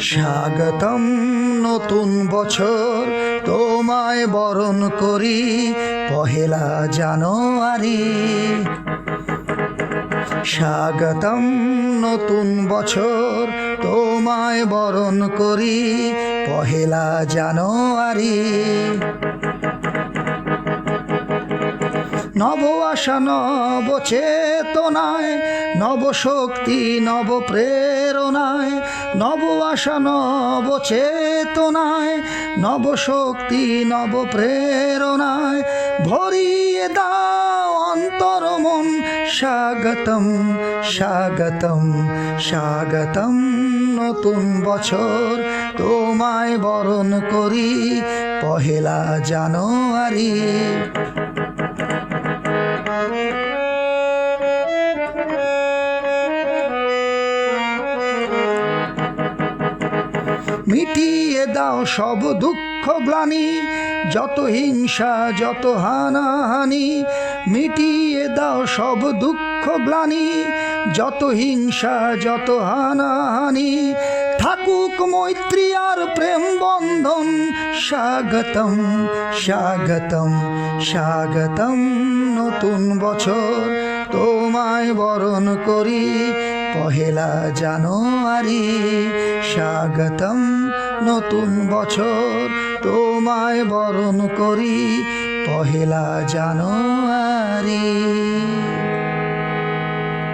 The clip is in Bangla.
স্বাগতম নতুন বছর। তোমায় বরণ করি পহেলা জানুয়ারি। স্বাগতম নতুন বছর। তোমায় বরণ করি পহেলা জানুয়ারি। নব আশা নব চেতনায় নব শক্তি নব প্রেরণায় নব আশা নব চেতনায় নব শক্তি নব প্রেরণায় ভরিয়ে দাও অন্তর মন স্বাগতম স্বাগতম স্বাগতম। নতুন বছর তোমায় বরণ করি, পহেলা জানুয়ারি। মিটিয়ে দাও সব দুঃখ গ্লানি, যত হিংসা, যত হানাহানি। মিটিয়ে দাও সব দুঃখ গ্লানি, যত হিংসা, যত হানাহানি। থাকুক মৈত্রী আর প্রেম বন্ধন, স্বাগতম স্বাগতম স্বাগতম নতুন বছর। তোমায় বরণ করি পহেলা জানুয়ারি স্বাগতম নতুন বছর তোমায় বরণ করি। পহেলা জানুয়ারি